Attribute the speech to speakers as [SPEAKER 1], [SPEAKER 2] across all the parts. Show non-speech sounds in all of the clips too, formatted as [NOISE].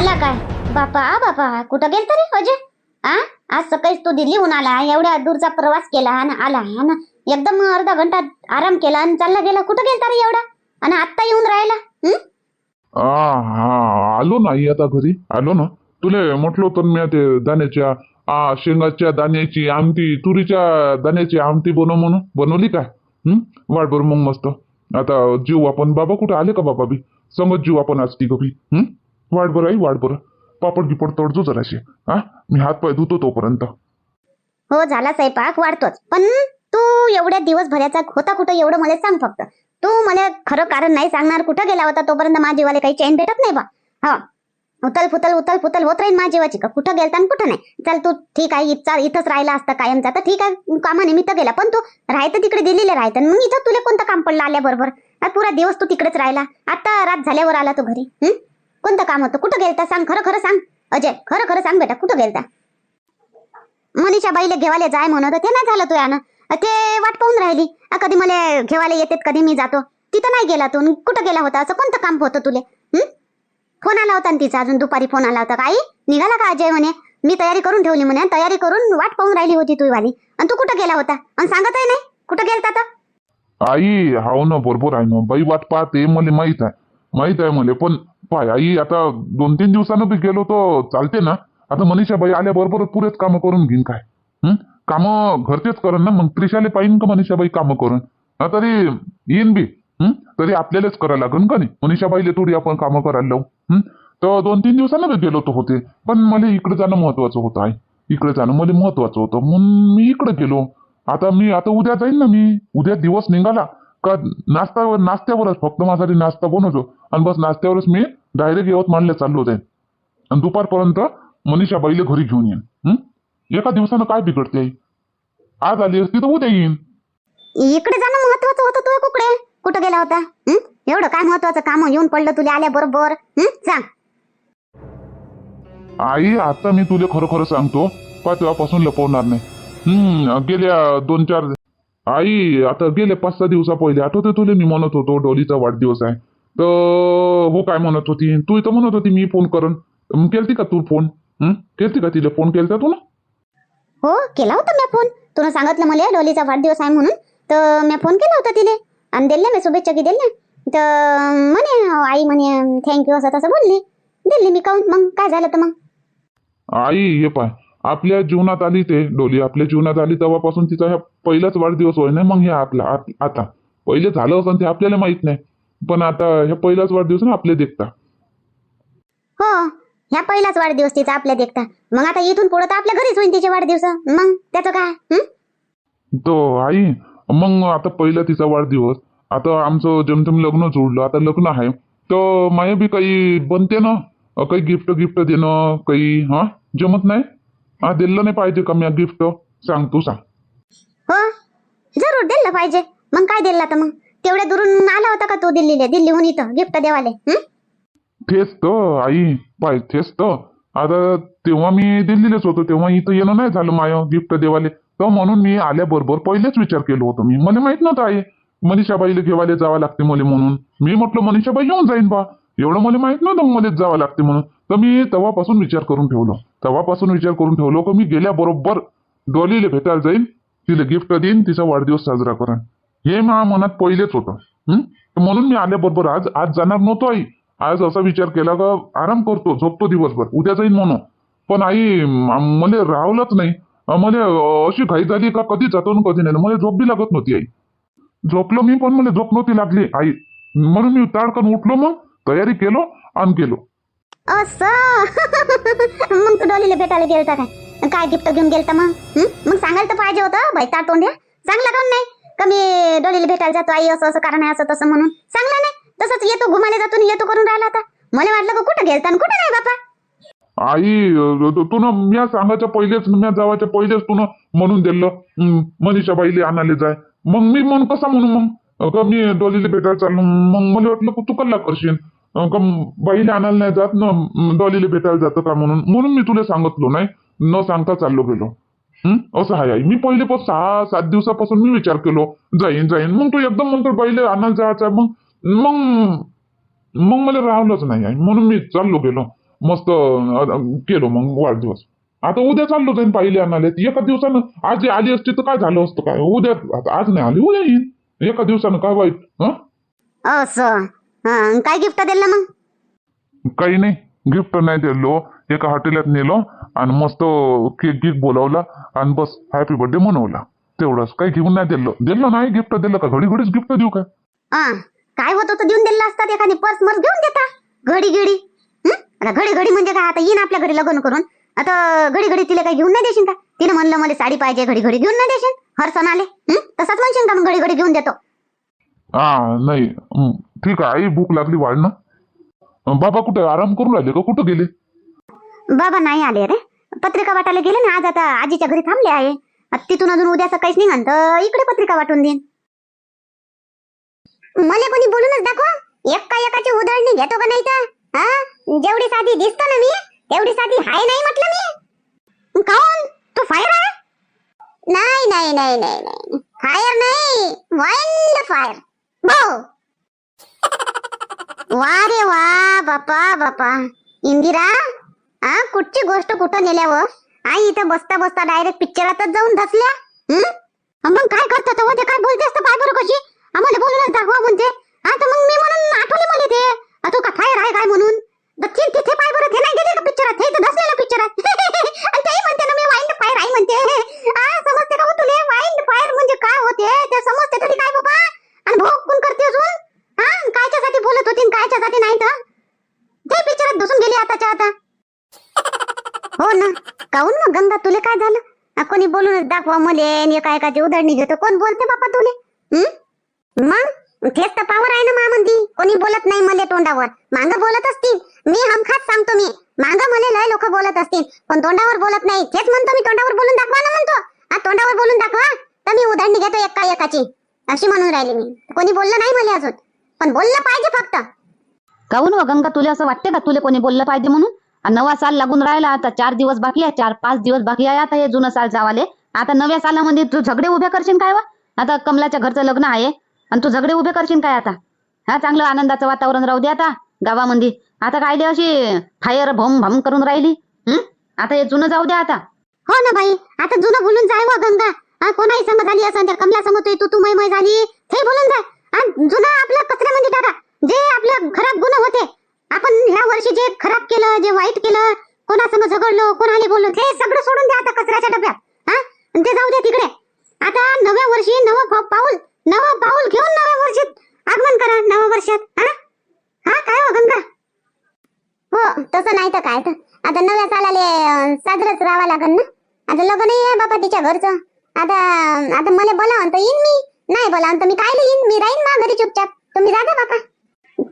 [SPEAKER 1] आला काय? बापा बापा कुठं गेलता रे अजय? आ? आज सकाळीच तू दिल्लीहून आला एवढ्या दूरचा प्रवास केला आणि आला आणि एकदम अर्धा घंटा आराम केला आणि चालला गेला. कुठं गेलता रे एवढा? आणि आत्ता येऊन राहिला हा?
[SPEAKER 2] आलो ना आता घरी. आलो ना. तुला म्हटलं तर मी ते दाण्याच्या आ, शेंगाच्या दाण्याची आमटी तुरीच्या दाण्याची आमटी बनव म्हणून. बनवली काय हम्म वाट मग मस्त. आता जीव आपण बाबा कुठं आले का बाबा बी? संगत जीव आपण आज ती बी. हम्म वाट बरं आई वाट बरं. पापड गिपड तडजो जराशी. हा? मी हात पाय धुतो तोपर्यंत.
[SPEAKER 1] हो झाला स्वयंपाक वाढतोच. पण तू एवढ्या दिवसभराचा होता कुठं एवढं मला सांग फक्त. तू मला खरं कारण नाही सांगणार कुठं गेला होता तोपर्यंत माझ्या जीवाला काही चैन भेटत नाही बा. हा. उतल फुतल उतल फुतल होत राहील माझ्या जीवाची. का कुठं गेलता आणि कुठं नाही? चल तू ठीक आहे इथचा इथंच राहिला असता कायमचा तर ठीक आहे. कामानिमित्त गेला. पण तू राहायचं तिकडे दिलेले राहायचं मग इथं तुला कोणतं काम पडलं आल्याबरोबर? पुरा दिवस तू तिकडेच राहिला. आता रात झाल्यावर आला तू घरी. हम्म कोणतं काम होतं? कुठं गेलता? सांग खरं खरं सांग. अजय खरं खरं सांग बेटा कुठं गेलता? मनीषा बाईले घेवाले जाय म्हणत ते नाही झालं तू यानं ते वाट पाहून राहिली. कधी मला घेवाले येतात कधी मी जातो. तिथं नाही गेला तू. कुठं गेला होता? असं कोणतं काम होतं तुले? फोन आला होता ना तिचा अजून? दुपारी फोन आला होता. काही निघाला का अजय म्हणे? मी तयारी करून ठेवली म्हणे. तयारी करून वाट पाहून राहिली होती तू वाली आणि तू कुठं गेला होता? आणि सांगतही नाही. कुठं गेलता तर?
[SPEAKER 2] आई हाव ना बरोबर आहे ना. बाई वाट पाहते मला माहीत आहे. माहीत आहे मला पण पाय आई आता दोन तीन दिवसानं बी गेलो तर चालते ना. आता मनीषा बाई आल्याबरोबर पुरेच कामं करून घेईन काय? हं? कामं घरचेच करण ना मग त्रिशाले पाहिन का मनीषा बाई कामं करून? तरी येईन बी हं? तरी आपल्यालाच करायला लागन का नाही? मनीषाबाईले थोडी आपण कामं करायला लावू हं? तर दोन तीन दिवसानं बी गेलो तर होते पण मला इकडे जाणं महत्वाचं होतं आई. इकडे जाणं मला महत्वाचं होतं. म्हणून मी इकडे गेलो. आता मी आता उद्या जाईन ना मी. उद्या दिवस निघाला का नाश्त्यावर नाश्त्यावरच फक्त माझ्यासाठी नाश्ता बनवतो. आणि बस नाश्त्यावरच मी डायरेक्ट यवतमाळला चाललो जाईन आणि दुपारपर्यंत मनीषा बाईले घरी घेऊन येईन? एका दिवसानं काय बिघडते आई आज आली असती तर उद्या येईन.
[SPEAKER 1] इकडे जाणं महत्वाचं होतं तू कुकडे? कुठं गेला होता? एवढं काय महत्वाचं काम? येऊन पडलं तुला आल्या बरोबर. सांग
[SPEAKER 2] आई आता मी तुला खरं खरं सांगतो पा तेव्हापासून लपवणार नाही. हम्म गेल्या दोन चार आई आता गेल्या पाच सहा दिवसा पहिले आठवते तुला? मी म्हणत होतो डोलीचा वाढदिवस आहे. तर हो काय म्हणत होती? तू इथं म्हणत होती मी फोन करन. मग केलती का तू फोन? हं? केलती का तिला फोन? केलता तू ना?
[SPEAKER 1] हो केला होता मी फोन. तुला सांगितलं मला डोलीचा वाढदिवस आहे म्हणून. तर मी फोन केला होता तिने आणि दिल्या मी शुभेच्छा की दिल्या तर म्हणे आई म्हणे थँक्यू असं तसं बोलली. दिली मी काऊन मग काय झालं तर मग?
[SPEAKER 2] आई हे पाय. आपल्या जीवनात आली ते डोली. आपल्या जीवनात आली तेव्हापासून तिचा ह्या पहिलाच वाढदिवस होय ना? मग हे आपला आत- आता. पहिले झालं असं ते आपल्याला माहीत नाही. पण आता हे पहिलाच वाढदिवस ना आपले देखता.
[SPEAKER 1] हो ह्या पहिलाच वाढदिवस तिचा आपल्या देखता. मग आता इथून पुढे तर आपल्या घरीच होईल तिचे वाढदिवस. मग त्याचं काय? हं?
[SPEAKER 2] तो आई मग आता पहिला तिचा वाढदिवस. आता आमचं जमजम लग्न जोडलं आता लग्न आहे. तर माया बी काही बनते ना? अं, काही गिफ्ट गिफ्ट देणं काही हा? जमत नाही? हा दिलं नाही पाहिजे का मी गिफ्ट सांग तू सांग.
[SPEAKER 1] हो जरूर दिलं पाहिजे. मग काय दिलं तर मग? तेवढ्या दुरून आला होता का तो दिल्लीला? दिल्लीहून इथं गिफ्ट देवाले हं?
[SPEAKER 2] तेच तर आई पाय तेच तर. आता तेव्हा मी दिल्लीलाच होतो तेव्हा इथं येणं नाही झालं माय गिफ्ट देवाले. तर म्हणून मी आल्याबरोबर पहिलेच विचार केलो होतो मी. मला माहीत नव्हतं आई. मनीषाबाईला घेवायला जावं लागते मला म्हणून. मी म्हटलं मनीषाबाई येऊन जाईन बा. एवढं मला माहीत नव्हतं मलाच जावं लागते म्हणून. तर मी तेव्हापासून विचार करून ठेवलो. तेव्हापासून विचार करून ठेवलो की मी गेल्याबरोबर डॉलीला भेटायला जाईन तिला गिफ्ट देईन तिचा वाढदिवस साजरा करेन. हे माझ्या मनात पहिलेच होतं. म्हणून मी आल्याबरोबर आज आज जाणार नव्हतो आई. आज असा विचार केला का आराम करतो झोपतो दिवसभर. उद्या जाईन म्हणून पण आई मला राहवलंच नाही. मला अशी घाई झाली का कधी जातो ना कधी नाही. मला झोप बी लागत नव्हती आई. झोपलो मी पण मला झोप नव्हती लागली आई. म्हणून मी ताडकन उठलो मग तयारी केलो आणि गेलो.
[SPEAKER 1] असं? मग तू डोलीला भेटायला गेलता काय? काय गिफ्ट घेऊन गेलता मग? मग सांगायला तर पाहिजे होतं बाई तोंड्या काऊन नाही. का मी डोलीला भेटायला जातो आई असं असं कारण आहे असं तसं म्हणून. सांगला नाही तसंच येतो घुमाले जातो येतो करून राहिला आता. मला वाटलं का कुठं गेलता आणि कुठं नाही बापा?
[SPEAKER 2] आई तू ना म्या सांगायच्या पहिलेच म्या जावाच्या पहिलेच तू म्हणून दिलं. मनीषा बाईले आणाले जाय. मग मी म्हणून कसा म्हणू मग? का मी डॉलीला भेटायला चाललो? मग मला वाटलं तू कल्ला करशील. बाईला आणायला नाही जात ना डॉलीला भेटायला जातं का म्हणून? म्हणून मी तुला सांगितलो नाही. न सांगता चाललो गेलो. हं? असं आहे. आई मी पहिले पण सहा सात दिवसापासून मी विचार केलो जाईन जाईन. मग तू एकदम म्हणतो बाईला आणायला जायचं मग मग मग मला राहलंच नाही आहे. म्हणून मी चाललो गेलो. मस्त केलो मग वाढदिवस. आता उद्या चाललो जाईन पाहिले आणाले एका दिवसानं आज आली असती तर काय झालं असतं काय? उद्या आज नाही आली उद्या येईन. एका दिवसानं काय वाईट? हं?
[SPEAKER 1] असं. हं, काय गिफ्ट दिलं मग?
[SPEAKER 2] काही नाही. गिफ्ट नाही दिलो. एका हॉटेलात नेलो आणि मस्त केक गिक बोलावला आणि बस हॅपी बर्थडे मनवला. तेवढंच काही घेऊन नाही दिलं. दिलं नाही गिफ्ट दिलं का? घडी घडीच गिफ्ट देऊ काय
[SPEAKER 1] हा काय होत होतं? देऊन दिलं असतात एखादी पर्स मर्स घेऊन देता. घडी घडी? आता घडी घडी म्हणजे काय? आता येईन आपल्या घरी लग्न करून. आता घडी घडी तिला काही घेऊन नाही देशील का? तिने म्हणलं मला साडी पाहिजे घडी घडी घेऊन नाही देशील? हर सण आले? तसंच म्हणशील का मग घडी घडी घेऊन देतो?
[SPEAKER 2] हा नाही. ठीक आहे. आई भूक लागली वाढणं अं, बाबा कुठे? आराम करून राहिले का? कुठं गेले?
[SPEAKER 1] बाबा नाही आले रे. पत्रिका वाटायला गेले ना आज आता आजीच्या घरी थांबले आहे. तिथून अजून उद्या सकाळीच निघान तर इकडे पत्रिका वाटून देईन. मला कोणी बोलूनच दाखव. एका एकाची उधळणी घेतो का नाही तर? हा? जेवढी साधी दिसतो ना मी तेवढी साधी हाय नाही म्हटलं मी. काऊन तू फायर आहे? नाही नाही नाही नाही नाही. फायर नाही. वाईल्ड फायर भाऊ! [LAUGHS] वा रे वा बापा बापा. इंदिरा? आ कुठची गोष्ट कुठं नेल्यावर आई इथं बसता बसता डायरेक्ट पिक्चरातच जाऊन धसल्या. मग काय करतात हो ते काय बोलते असतं पाय बरं कशी? आम्हाला बोलूनच दाखवा म्हणते. हा तर मग मी म्हणून आठवले मला ते. तू का काय आहे काय म्हणून? तर तिथे पाय बरं ते नाही गेले का पिक्चरात हे तर धसलेलं पिक्चरात [LAUGHS] आणि तेही म्हणते ना मी वाईल्ड फायर आहे म्हणते. [LAUGHS] समजते का हो तुले? वाईल्ड फायर म्हणजे काय होते ते? समज तरी काय बाबा आणि भोग कोण करते अजून हा कायच्यासाठी बोलत होती आणि कायच्यासाठी नाही तर ते पिक्चरात घुसून गेली आताच्या आता हो ना काऊन मग? गंगा तुले काय झालं? कोणी बोलूनच दाखवा मले आणि एका एकाची उदाहरणी घेतो. कोण बोलते बापा तुले? हं? मग? तेच तर पावर आहे ना मामंदी कोणी बोलत नाही मले तोंडावर. मांग बोलत असतील. मी हमखास सांगतो मी. मांग मले लय लोक बोलत असतील. पण तोंडावर बोलत नाही. तेच म्हणतो मी तोंडावर बोलून दाखवा ना म्हणतो. हा तोंडावर बोलून दाखवा. तर मी उधळणी घेतो एका एकाची. अशी म्हणून राहिली मी. कोणी बोललं नाही मला अजून. पण बोललं पाहिजे फक्त.
[SPEAKER 3] काहून व गंगा तुला असं वाटते का तुला कोणी बोललं पाहिजे म्हणून? नवा साल लागून राहिला आता चार दिवस बाकी आहे चार पाच दिवस बाकी आहे आता हे जुनं साल जावाले. आता नव्या सालामध्ये तू झगडे उभे करशील काय वा? आता कमलाच्या घरचं लग्न आहे आणि तू झगडे उभे करशील काय आता? हा चांगलं आनंदाचं वातावरण राहू दे आता गावामध्ये. आता कायले अशी फायर भम भम करून राहिली हम्म आता हे जुनं जाऊ द्या आता.
[SPEAKER 1] हो ना बाई आता जुनं बोलून जाय व गंगा. कोणाही संग झाली असं त्या कमला समोर तू तू मै झाली हे बोलून जाय. आणि जुनं आपल्या कचऱ्यामध्ये टाका. जे आपलं खराब गुण होते आपण ह्या वर्षी जे खराब केलं जे वाईट केलं कोणासंग झगडलो कोणाला बोललो ते सगळं सोडून द्या आता कचऱ्याच्या डब्यात. हा? ते जाऊ द्या तिकडे. आता नव्या वर्षी नवं पाऊल नवं पाऊल घेऊन नव्या वर्षात आगमन करा नव्या वर्षात. हा? हा काय हो गंगा? हो तसं नाही तर काय तर. आता नव्या सालाले अं, साजरंच राहावं लागेल ना. आता लग्नही आहे बाबा तिच्या घरचं. आता आता मला बोलावं तर येईन मी. नाही बोलावं तर मी काय येईन? मी राहीन मा घरी चुपचाप. तुम्ही जा बाबा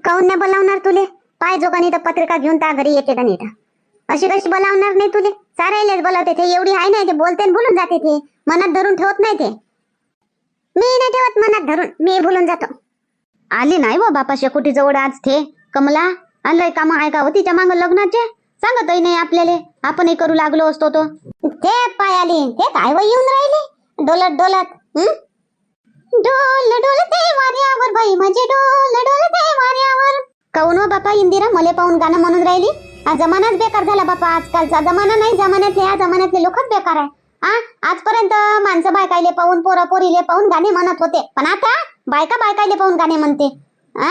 [SPEAKER 1] काऊन नाही बोलावणार तुले? पाय जोगानी तर पत्रिका घेऊन त्या घरी येते का अशी कशी बोलावणार नाही तुले? सारायलेच बोलावते ते. एवढी आहे नाही ते. बोलते बोलून जाते ते. मनात धरून ठेवत नाही ते. मी नाही ठेवत मनात धरून. मी बोलून जातो. आली नाही व बापा शेकोटी जवळ आज थे. कमला आणलंय काम आहे का हो तिच्या माग लग्नाचे? सांगतही नाही आपल्याला. आपणही करू लागलो असतो तो. ते पाय आली. ते काय व येऊन राहिले? डोलत डोलत. हं? डोल डोलते वाऱ्यावर बाई माझे डोल डोलते वाऱ्यावर काऊन व बापा इंदिरा मले पाहून गाणं म्हणून राहिली? हा जमानाच बेकार झाला बापा आजकालचा. जमाना नाही जमान्यातले या जमान्यातले लोकच बेकार आहे. आ आजपर्यंत माणसं बायकायले पाहून पोरा पोरीले पाहून गाणे म्हणत होते. पण आता बायका बायकायले पाहून गाणे म्हणते. आ?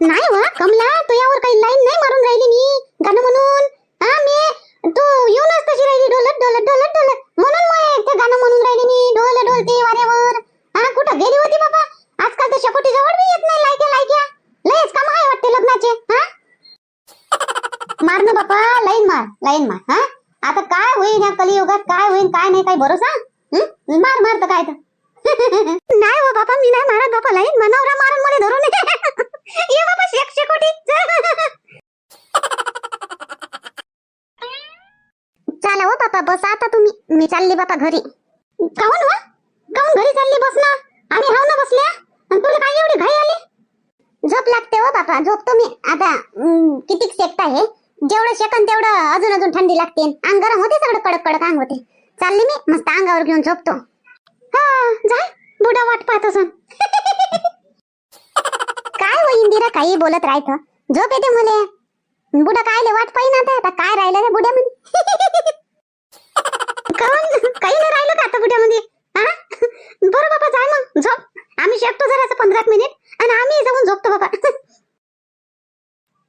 [SPEAKER 1] नाही वा कमला तू यावर काही लाईन नाही मारून राहिली मी. गाणं म्हणून. हा मी तू येऊनच तशी राहिली डोलत डोलत डोलत डोलत म्हणून मग ते गाणं म्हणून राहिली मी डोल डोलते वाऱ्यावर. हा कुठं गेली होती बाबा आजकाल तर शकोटी जवळ बी येत नाही लायक्या लायक्या. लयच काम आहे वाटते लग्नाचे हा? मार ना बापा लाईन मार लाईन मार हा? आता काय होईल या कलियुगात काय होईल काय नाही काय भरोसा? हं? मार मार तर काय तर. नाही हो बापा मी नाही मारत बापा लाईन मनवरा मारून मला धरून. ये बाबा शेक शेकोटी. चला हो बापा बस आता तुम्ही. मी चालली बापा घरी. काऊन वा काऊन घरी चालली? बस ना. आम्ही हाव ना बसल्या. आणि तुला काय एवढी घाई आली? झोप लागते हो बापा झोपतो मी. आता किती शेकत आहे? जेवढं शेकन तेवढं अजून अजून थंडी लागते. अंग गरम होते सगळं कडक कडक अंग होते. चालली मी मस्त अंगावर घेऊन झोपतो. हा जाय बुडा वाट पाहत असून. [LAUGHS] काय हो इंदिरा काही बोलत राहत? झोप येते मले. बुडा काय वाट पाहिजे आता? आता काय राहिलं रे बुड्यामध्ये [LAUGHS] काहून काही नाही राहिलं का आता बुड्यामध्ये बरं बाबा जाय मग. झोप. आम्ही शकतो जरा पंधरा मिनिट आणि आम्ही जाऊन झोपतो बाबा. [LAUGHS]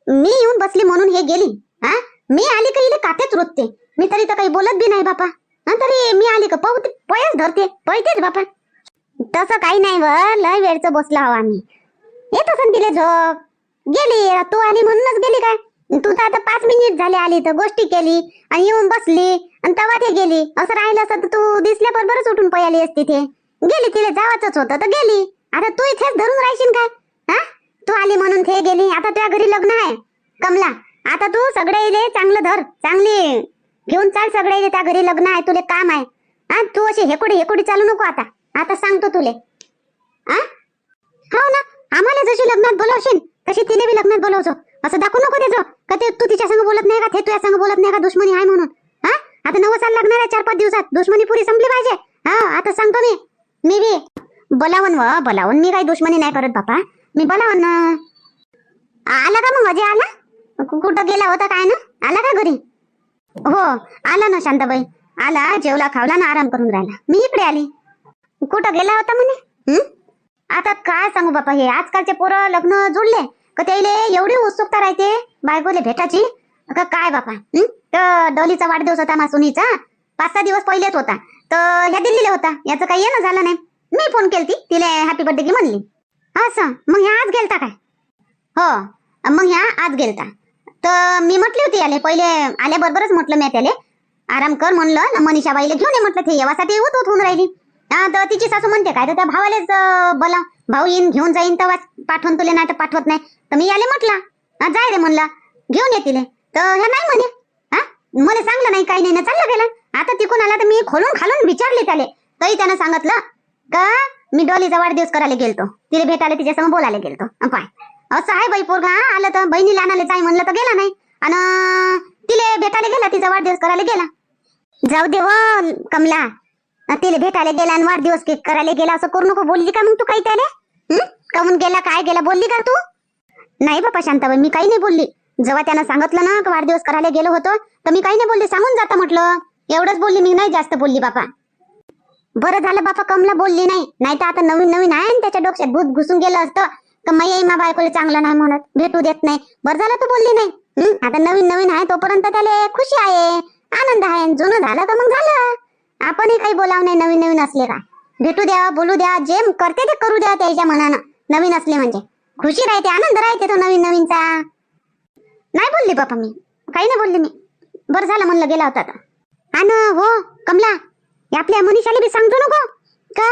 [SPEAKER 1] मी येऊन बसली म्हणून हे गेली. हा मी आली का इले कातेच रोजते मी तरी तर काही बोलत बी नाही बापा. तरी मी आली का पळते पयच धरते. पळतेच बापा. तसं काही नाही वर लय वेळचं बसलो आहो आम्ही. येत असं तिला झोप. गेली तू आली म्हणूनच गेली काय? तू तर आता पाच मिनिट झाले आली तर गोष्टी केली आणि येऊन बसली. आणि तेव्हा ते गेली. असं राहिलं असत तर तू दिसल्या बरोबरच उठून पयाली असती ते. गेली तिला जावाच होतं तर गेली. आता तू इथेच धरून राहशील काय? हा? तू आली म्हणून ते गेली. आता तुझ्या घरी लग्न आहे. कमला आता तू सगळे इले चांगलं धर. चांगली घेऊन चाल सगळे इले त्या घरी लग्न आहे. तुले काम आहे. हा? तू अशी हेकोडी हेकोडी चालू नको आता. आता सांगतो तुले. हा? हो ना? आम्हाला जशी लग्नात बोलावशील तशी तिने बी लग्नात बोलवचो असं दाखवू नको देजो का ते तू तिच्या संग बोलत नाही का? ते तुझ्या संग बोलत नाही का? दुश्मनी आहे म्हणून. आता नवं साल लागणार आहे चार पाच दिवसात. दुश्मनी पुरी संपली पाहिजे. हा आता सांगतो मी. मी बी. बोलावन व बोलावून. मी काही दुश्मनी नाही करत बापा. मी बोलावन आला का मग अजय आला? कुठं गेला होता काय ना? आला का घरी? हो आला ना शांताबाई. आला जेवला खावला ना आराम करून राहिला. मी इकडे आली. कुठं गेला होता म्हणे? आता काय सांगू बापा हे? आजकालचे पोरं लग्न जुळले का त्याले एवढी उत्सुकता राहते बायकोले भेटायची. का काय बापा? हं? तर डोलीचा वाढदिवस होता मासुनीचा पाच सहा दिवस पहिलेच होता. तर ह्या दिल्लीला होता. याचं काही येणं झालं नाही. मी फोन केलती. तिला हॅपी बर्थडे की म्हणली. असं? मग ह्या आज गेलता काय? हो. मग ह्या आज गेलता. तर मी म्हटली होती याले पहिले आल्याबरोबरच म्हटलं मी त्याले. आराम कर म्हणलं. ना मनीषाबाईला घेऊन ये म्हटलं ते येवासाठी उत उत होऊन राहिली. हा तर तिची सासू म्हणते काय तर त्या भावालेच अं, बोला. भाऊ येईन घेऊन जाईन तेव्हा पाठवून तुले नाही तर पाठवत नाही. तर मी याले म्हटला. हा जाय रे म्हणला. घेऊन ये तिले. तर हे नाही म्हणे. हा? मला सांगलं नाही काही नाही ना चाललं गेलं. आता तिकून आला तर मी खोलून खालून विचारले त्याले. तरी त्यानं सांगितलं का मी डॉलीचा वाढदिवस करायला गेलतो. तिला भेटायला तिच्यासमोर बोलायला गेलतो. पाय. असं आहे बाई पोरगा आलं तर बहिणीला आणायला जाय म्हणलं तर गेला नाही. आणि तिले भेटायला गेला तिचा वाढदिवस करायला गेला. जाऊ दे व कमला. तिला भेटायला गेला आणि वाढदिवस केक करायला गेला असं करू नको. बोलली का मग तू काही त्याले? कमून गेला काय गेला बोलली का तू? नाही बापा शांताबाई मी काही नाही बोलली. जेव्हा त्यानं सांगितलं ना की वाढदिवस करायला गेलो होतो तर मी काही नाही बोलले सांगून जाता म्हटलं. एवढंच बोलली मी नाही जास्त बोलली बापा. बरं झालं बापा कमला बोलली नाही. नाही तर आता नवीन नवीन आहे आणि त्याच्या डोक्यात भूत घुसून गेलं असतं तर मै मा बायकोला चांगलं नाही म्हणत भेटू देत नाही. बरं झालं तू बोलली नाही. आता नवीन नवीन आहे तोपर्यंत त्याला खुशी आहे आनंद आहे जुनं झालं तर मग झालं? आपणही काही बोलाव नाही नवीन नवीन असले का? भेटू द्या बोलू द्या जे करते ते करू द्या त्याच्या मनानं. नवीन असले म्हणजे. खुशी राहते आनंद राहते तो नवीन नवीनचा. नाही बोलली बापा मी. काही नाही बोलली मी. बरं झालं म्हणलं गेला होता आता. आणि हो कमला आपल्या मनीषाला बी सांगतो नको. का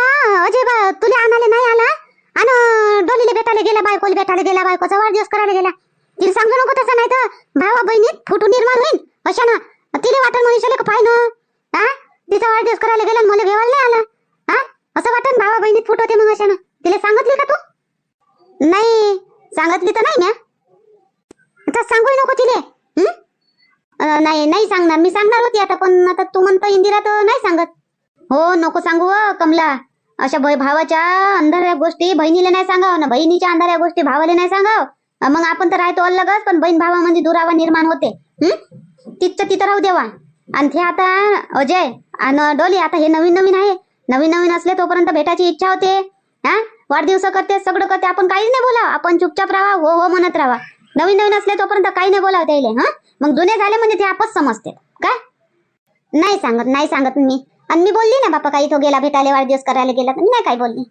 [SPEAKER 1] अजय बा तुला आणाले नाही आला? आणि डोलीला भेटायला गेला बायकोला भेटायला गेला बायकोचा वाढदिवस करायला गेला. तिला सांगतो नको तसं नाही तर भावा बहिणीत फुटू निर्माण होईल अशा ना तिला वाटण मनीषाला पाय ना हा तिचा वाढदिवस करायला गेला मला घेवायला नाही आला. हा असं वाटण भावा बहिणीत फुट होते मग अशा ना तिला सांगितली का तू? नाही सांगितली तर नाही म्या. आता सांगू नको तिले. नाही नाही सांगणार. मी सांगणार होती आता पण आता तू म्हणतो इंदिरा तर नाही सांगत. हो नको सांगू कमला. अशा भावाच्या अंधाऱ्या गोष्टी बहिणीला नाही सांगाव ना बहिणीच्या अंधाऱ्या गोष्टी भावाला नाही सांगाव. मग आपण तर राहतो अलगच पण बहीण भावामध्ये दुरावा निर्माण होते. तिथं तिथं राहू देवा. आणि ते आता अजय आणि डोली आता हे नवीन नवीन आहे. नवीन नवीन असले तोपर्यंत भेटायची इच्छा होते. हा? वाढदिवस करते सगळं करते आपण काहीच नाही बोलाव. आपण चुपचाप राहा हो हो म्हणत राहा नवीन नवीन असले तोपर्यंत काही नाही बोलावं त्याले हा? मग जुने झाले म्हणजे ते आपच समजते. काय? नाही सांगत नाही सांगत मी. आणि मी बोलली ना बापा काही तो गेला भेटायला वाढदिवस करायला गेला मी नाही काही बोलली.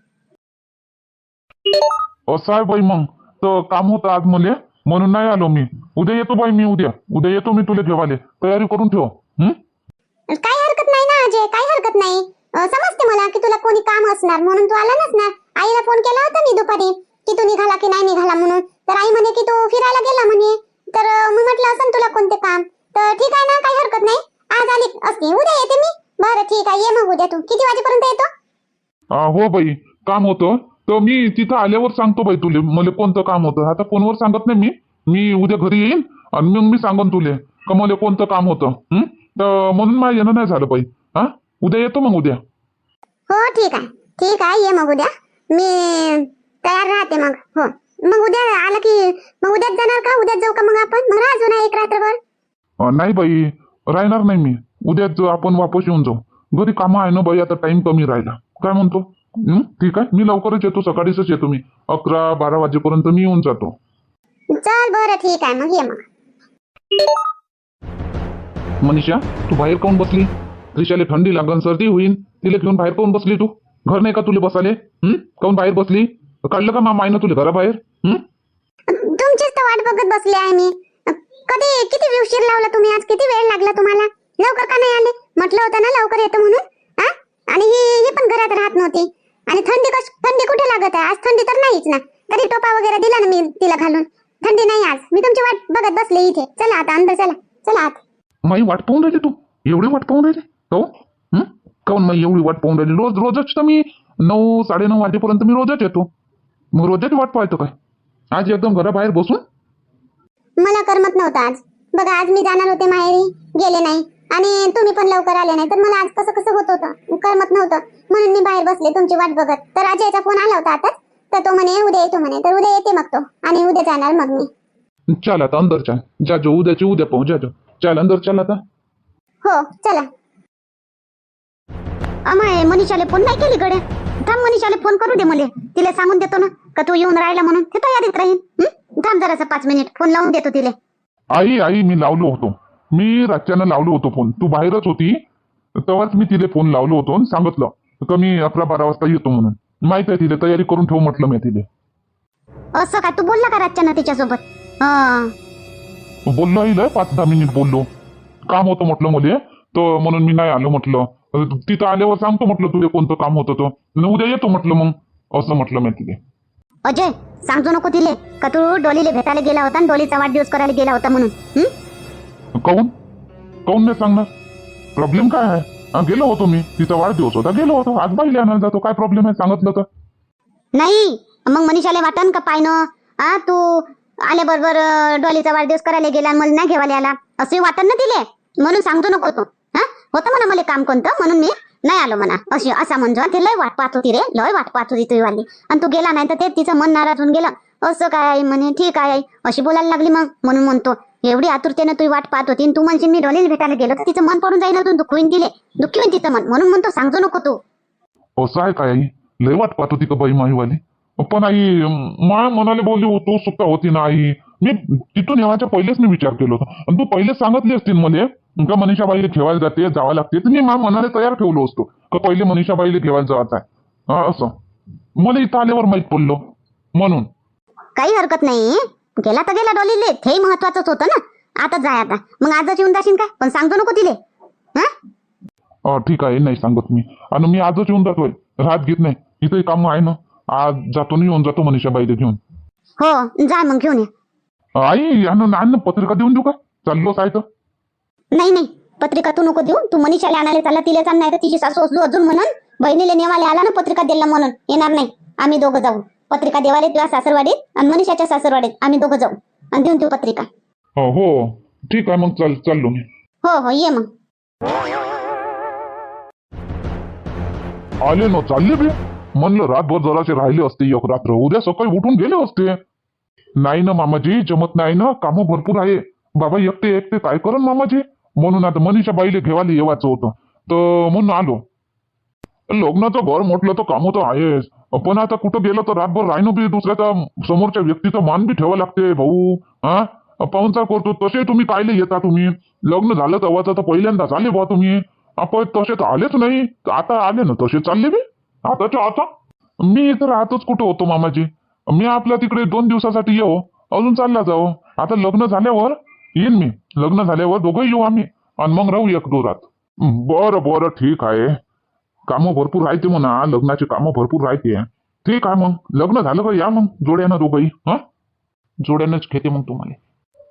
[SPEAKER 2] असं आहे बाई मग तर काम होतं आज मुले म्हणून नाही आलो मी. उद्या येतो बाई मी उद्या. उद्या येतो मी तुला घेवाले. तयारी करून ठेव हं?
[SPEAKER 1] काही हरकत नाही ना अजय काही हरकत नाही. अं, समजते मला की तुला कोणी काम असणार म्हणून तू आला नसणार. आईला फोन केला होता मी दुपारी की तू निघाला की नाही निघाला म्हणून. तर आई म्हणे की तू फिरायला गेला म्हणे. तर मी म्हटलं असं तुला कोणते काम? तर ठीक आहे ना काही हरकत नाही. आज आली. असते. उद्या येते मी. बरं ठीक आहे. ये मग उद्या तू. किती वाजेपर्यंत येतो?
[SPEAKER 2] हो बाई. काम होतं. तर मी तिथं आल्यावर सांगतो बाई तुले. मला कोणतं काम होतं? आता फोनवर सांगत नाही मी. मी उद्या घरी येईन आणि मग मी सांगन तुले का मला कोणतं काम होतं. हं? तर म्हणून माझं येणं नाही झालं बाई. हा? उद्या येतो मग उद्या.
[SPEAKER 1] हो ठीक आहे. ठीक आहे. ये मग उद्या. मी तयार राहते मग. हो. मग उद्या आला की मग उद्याच जाणार का? उद्याच जाऊ का मग आपण? मग राहा ना एक रात्रभर.
[SPEAKER 2] अं, नाही बाई राहणार नाही मी. उद्याच आपण वापस येऊन जाऊ. घरी कामं आहे ना बाई आता टाइम कमी राहिला. काय म्हणतो? हं? ठीक आहे मी लवकरच येतो सकाळीच येतो मी. अकरा बारा वाजेपर्यंत मी येऊन जातो.
[SPEAKER 1] चल बरं ठीक आहे मग ये मग.
[SPEAKER 2] मनीषा तू बाहेर काऊन बसली? त्रिशाला थंडी लागन सर्दी होईन. तिला घेऊन बाहेर काऊन बसली तू? घर नाही का तुला बसाले? हं? काऊन बाहेर बसली? काढलं का मामा ना तुला घराबाहेर? हं?
[SPEAKER 1] तुमचीच तर वाट बघत बसले आहे मी. कधी किती उशीर लावला तुम्ही आज? किती वेळ लागला तुम्हाला? लवकर का नाही आले? म्हटलं होतं ना लवकर येतो म्हणून. हा? आणि ही ही पण घरात राहत नव्हती. आणि थंडी कश थंडी कुठे लागत आहे? आज थंडी तर नाहीच ना. तरी टोपा वगैरे दिला ना मी तिला घालून. थंडी नाही आज. मी तुमची वाट बघत बसले इथे. चला आता अंदर चला. चला आत.
[SPEAKER 2] माई वाट पाहून राहिली तू? एवढी वाट पाहून राहिली? हो हं? काऊन माई एवढी वाट पाहून राहिली? रोज रोजच तर मी नऊ साडेनऊ वाजेपर्यंत मी रोजच येतो. मग रोजच वाट पाहतो काय? आज एकदम घराबाहेर बसून?
[SPEAKER 1] मला करमत नव्हतं आज. बघा आज मी जाणार होते माहेरी गेले नाही. आणि तुम्ही पण लवकर आले नाही. तर मला आज कसं कसं होत होतं? करमत नव्हतं. म्हणून मी बाहेर बसले तुमची वाट बघत. तर अजयचा फोन आला होता आता तर तो म्हणे उद्या येतो म्हणे. तर उद्या येते मग तो. आणि उद्या जाणार मग मी.
[SPEAKER 2] चाल आता अंदर चाल. जाजो उद्याची उद्या पाहू. जाजो चाल अंदर चाल आता.
[SPEAKER 1] हो चला. अमाय मनीषाले फोन नाही केली कडे थांब मनीषाले फोन करू दे मला. तिला सांगून देतो ना. का तू येऊन राहिला म्हणून? ते तयारीत राहील हं? थांब जरासं पाच मिनिट. फोन लावून देतो तिले.
[SPEAKER 2] आई आई मी लावलो होतो. मी रातच्यानं लावलो होतो फोन. तू बाहेरच होती. तेव्हाच मी तिला फोन लावलो होतो आणि सांगितलं का मी अकरा बारा वाजता येतो म्हणून. माहीत आहे तिला तयारी करून ठेव म्हटलं मी तिला.
[SPEAKER 1] असं का? तू बोलला का रातच्या ना तिच्यासोबत? हं.
[SPEAKER 2] बोललो आई लय पाच दहा मिनिट बोललो. काम होतं म्हटलं मुले. तर म्हणून मी नाही आलो म्हटलं. अं, तिथं आल्यावर सांगतो म्हटलं तुला कोणतं काम होतं तो. न उद्या येतो म्हटलं मग. असं म्हटलं मी तिथे
[SPEAKER 1] अजय सांगतो नको तिले. का तू डोलीले भेटायला गेला होता आणि डोलीचा वाढदिवस करायला गेला होता म्हणून. हं?
[SPEAKER 2] काऊन काऊन नाही सांगणार? प्रॉब्लेम काय आहे? हा, गेलो होतो मी. तिचा वाढदिवस होता. गेलो होतो. आज बाईला आणायला जातो. काय प्रॉब्लेम आहे सांगितलं तर?
[SPEAKER 1] नाही. मग मनीषाला वाटन का पायनं? आ तू आल्याबरोबर अं, डॉलीचा वाढदिवस करायला गेला आणि मला नाही घेवायला आला. असं वाटन ना तिले? म्हणून सांगतो नको तू हा? होतं म्हणा मला काम कोणतं? म्हणून मी नाही आलो म्हणा. अशी असा म्हणजे. ते लय वाट पाहत होती रे. लय वाट पाहत होती तुझी वाली. आणि तू गेला नाही तर ते तिचं मन नाराज होऊन गेलं. असं काय आई म्हणे? ठीक आहे आई. अशी बोलायला लागली मग म्हणून म्हणतो. एवढी आतुरतेनं तुझी वाट पाहत होती तू म्हणशील मी डॉलीला भेटायला गेलो तर तिचं मन पडून जाईल तू दुःख दिले दुःखी होईन तिचं मन. म्हणून म्हणतो सांगतो नको तू.
[SPEAKER 2] असं आहे काय आई? लय वाट पाहत होती का बाई माईवाली? पण आई मा मनाले बोलली हो, तू सुद्धा होती ना आई? मी तिथून येण्याच्या पहिलेच मी विचार केलो होता. आणि तू पहिलेच सांगितली असतील मला का मनीषाबाईला ठेवायला जाते जावं लागते. तर मी मा मनाला तयार ठेवलो असतो का पहिले मनीषाबाईला ठेवायला जायचं आहे. हा, असं. मला इथं आल्यावर माहीत पडलो. म्हणून.
[SPEAKER 1] काही हरकत नाही. गेला तर गेला डॉलीले. तेही महत्वाचंच होतं ना. आता जाय आता. मग आजच येऊन जाशील काय पण सांगतो नको तिले. हा?
[SPEAKER 2] अं, ठीक आहे. नाही सांगत मी. आणि मी आजच येऊन जातोय. राहत घेत नाही. इथे काम आहे ना. आज जातो ना येऊन जातो मनीषाबाईला घेऊन.
[SPEAKER 1] हो जा मग घेऊन ये.
[SPEAKER 2] आई यानं आण पत्रिका देऊन देऊ का? चाललोच आहे तर.
[SPEAKER 1] नाही नाही. पत्रिका तू नको देऊ. तू मनीषाला आणायला चालला तिला चाल नाही तर तिची सासू असलो अजून म्हणून. बहिणीला नेवाले आला ना पत्रिका दिला म्हणून. येणार नाही. आम्ही दोघं जाऊ. पत्रिका देवाले तुझ्या सासरवाडीत आणि मनीषाच्या सासरवाडीत. आम्ही दोघं जाऊ. आणि देऊन देऊ पत्रिका.
[SPEAKER 2] हो हो. ठीक आहे मग चाल चाललो मी.
[SPEAKER 1] हो हो. ये मग.
[SPEAKER 2] आले ना चालले बे. म्हणलं रातभर जरासे राहिले असते एक रात्र. उद्या सकाळी उठून गेले असते. नाही ना मामाजी. जमत नाही ना. कामं भरपूर आहे. बाबा एकटे एकटे काय करण मामाजी? म्हणून आता मनीषा बाईले घेवायला येवायचं होतं. तर म्हणून आलो. लग्नाचं घर म्हटलं तर काम तर आहेच. पण आता कुठं गेलं तर रातभर राहिनो बी दुसऱ्याचा समोरच्या व्यक्तीचा मान बी ठेवा लागते भाऊ. हा? पाहुणचार करतो. तसे तुम्ही कायले येता तुम्ही. लग्न झालं तेव्हाचं तर पहिल्यांदाच आले बा तुम्ही. आपण तसे तर आलेच नाही. आता आले ना तसे. चालले बी? आताच्या आता? मी इथं राहतच कुठं होतो मामाजी. मी आपल्या तिकडे दोन दिवसासाठी येऊ अजून चालला जाऊ आता लग्न झाल्यावर येईन मी. लग्न झाल्यावर दोघं येऊ आम्ही. आणि मग राहू एक दोरात बरं बरं ठीक आहे. कामं भरपूर राहते म्हणा. लग्नाची कामं भरपूर राहते. ठीक आहे मग. लग्न झालं का या मग जोड्यानं दोघंही हा? जोड्यानंच घेते मग तुम्हाला.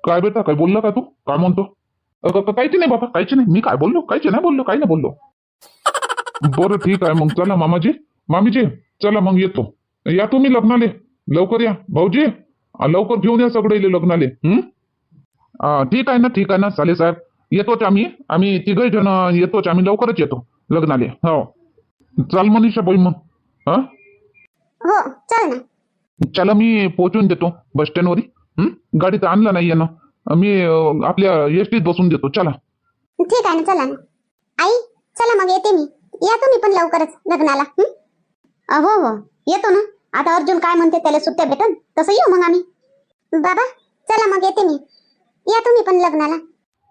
[SPEAKER 2] काय बेटा काय बोलला का तू? काय म्हणतो? काहीच नाही बाबा काहीच नाही. मी काय बोललो? काहीच नाही बोललो काही नाही बोललो. बरं ठीक आहे मग. चला मामाजी. मामीजी चला मग येतो. या तुम्ही लग्नाले. लवकर या. भाऊजी लवकर घेऊन या सगळे लग्नाले. हम्म अ, ठीक आहे ना ठीक आहे ना. चालेल साहेब. येतोच आम्ही. आम्ही तिघही जण येतोच. आम्ही लवकरच येतो लग्नाले. हो. चाल मनीषा बाई मग. हा?
[SPEAKER 1] हो चल ना.
[SPEAKER 2] चला मी पोहोचून देतो बस स्टँडवर हं? गाडी तर आणला नाही ना. मी अं, आपल्या एस टीत बसून देतो. चला.
[SPEAKER 1] ठीक आहे ना चला ना. आई चला मग येते मी. या तुम्ही पण लवकरच लग्नाला. हं? अ, हो हो. येतो ना. आता अर्जुन काय म्हणते त्याला सुट्ट्या भेटन? तसं येऊ मग आम्ही. बाबा चला मग येते मी. या तुम्ही पण लग्नाला.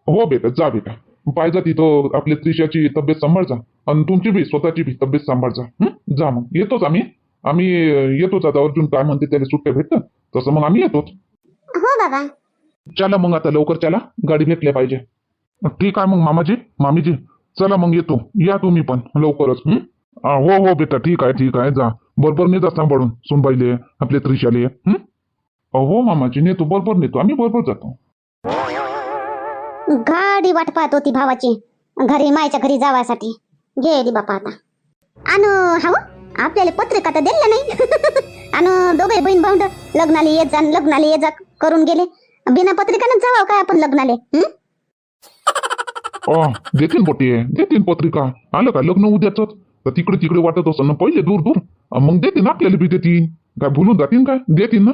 [SPEAKER 2] हो बेटा जा बेटा. पाहिजे तिथं आपल्या त्रिशाची तब्येत सांभाळचा आणि तुमची बी स्वतःची बी तब्येत सांभाळचा हं? जा मग. येतोच आम्ही. आम्ही येतोच आता. अर्जुन काय म्हणते त्याला सुट्ट्या भेटतं तसं मग आम्ही येतोच.
[SPEAKER 1] हो बाबा.
[SPEAKER 2] चला मग आता लवकर चला. गाडी भेटल्या पाहिजे. ठीक आहे मग मामाजी मामीजी. चला मग येतो. या तुम्ही पण लवकरच. हं? आ, हो हो बेटा. ठीक आहे ठीक आहे. जा. बरोबर नेता सांभाळून. सुनबाईले आपले त्रिशाले. हं? हो मामाजी नेतो. बरोबर नेतो. आम्ही बरोबर जातो.
[SPEAKER 1] गाडी वाट पाहत होती भावाची. घरी मायच्या घरी जावासाठी. गेली बापा आता. आणि हा हो? आपल्याला पत्रिका तर दिल्या नाही. [LAUGHS] आणि दोघे बहीण भाऊंड लग्नाला येत जा लग्नाला ये जा करून गेले. बिना पत्रिकानं जावं काय आपण लग्नाले
[SPEAKER 2] देतील पोटे देतील पत्रिका. आलं का लग्न उद्याच तर तिकडे तिकडे वाटत असं ना पहिले दूर दूर मग देतील आपल्याला बी देतील काय भुलून जातील काय? देतील ना?